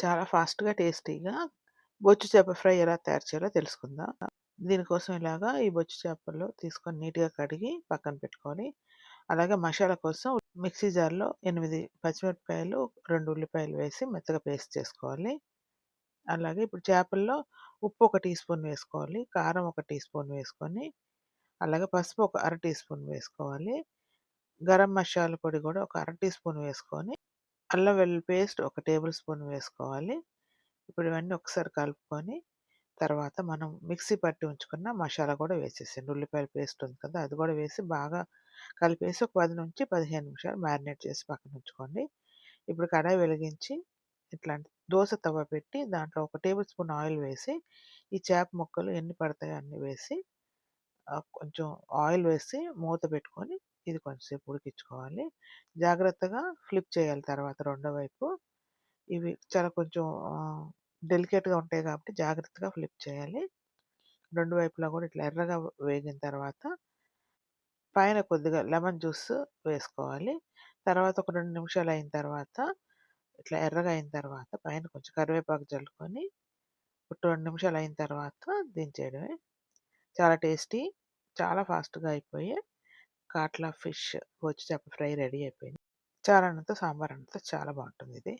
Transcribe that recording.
చాలా ఫాస్ట్‌గా, టేస్టీగా బొచ్చు చేప ఫ్రై ఎలా తయారు చేయాలో తెలుసుకుందాం. దీనికోసం ఇలాగా ఈ బొచ్చు చేపలు తీసుకొని నీట్‌గా కడిగి పక్కన పెట్టుకొని, అలాగే మసాలా కోసం మిక్సీ జార్‌లో ఎనిమిది పచ్చిమిరపకాయలు, రెండు ఉల్లిపాయలు వేసి మెత్తగా పేస్ట్ చేసుకోవాలి. అలాగే ఇప్పుడు చేపల్లో ఉప్పు ఒక టీ స్పూన్ వేసుకోవాలి. కారం ఒక టీ స్పూన్ వేసుకొని, అలాగే పసుపు ఒక అర టీ స్పూన్ వేసుకోవాలి. గరం మసాలా పొడి కూడా ఒక అర టీ స్పూన్ వేసుకొని, అల్లం వెల్లుల్లి పేస్ట్ ఒక టేబుల్ స్పూన్ వేసుకోవాలి. ఇప్పుడు ఇవన్నీ ఒకసారి కలుపుకొని, తర్వాత మనం మిక్సీ పట్టి ఉంచుకున్న మసాలా కూడా వేసేసాను ఉల్లిపాయల పేస్ట్ ఉంది కదా! అది కూడా వేసి బాగా కలిపేసి ఒక 10-15 నిమిషాలు మ్యారినేట్ చేసి పక్కన ఉంచుకోండి. ఇప్పుడు కడాయి వెలిగించి ఇట్లాంటి దోశ తవ్వ పెట్టి దాంట్లో ఒక టేబుల్ స్పూన్ ఆయిల్ వేసి, ఈ చేప ముక్కలు ఎన్ని పడతాయో అన్ని వేసి కొంచెం ఆయిల్ వేసి మూత పెట్టుకొని ఇది కొంచెంసేపు ఉడికించుకోవాలి. జాగ్రత్తగా ఫ్లిప్ చేయాలి తర్వాత రెండో వైపు. ఇవి చాలా కొంచెం డెలికేట్‌గా ఉంటాయి కాబట్టి జాగ్రత్తగా ఫ్లిప్ చేయాలి. రెండు వైపులా కూడా ఇట్లా ఎర్రగా వేగిన తర్వాత పైన కొద్దిగా లెమన్ జ్యూస్ వేసుకోవాలి. తర్వాత ఒక రెండు నిమిషాలు అయిన తర్వాత ఇట్లా ఎర్రగా అయిన తర్వాత పైన కొంచెం కరివేపాకు చల్లుకొని ఒక రెండు నిమిషాలు అయిన తర్వాత దించేయడమే. చాలా టేస్టీ, చాలా ఫాస్ట్‌గా అయిపోయే కాట్లా ఫిష్ బొచ్చు చేప ఫ్రై రెడీ అయిపోయింది. చారన్నంతో, సాంబార్ అన్నంతో చాలా బాగుంటుంది ఇది.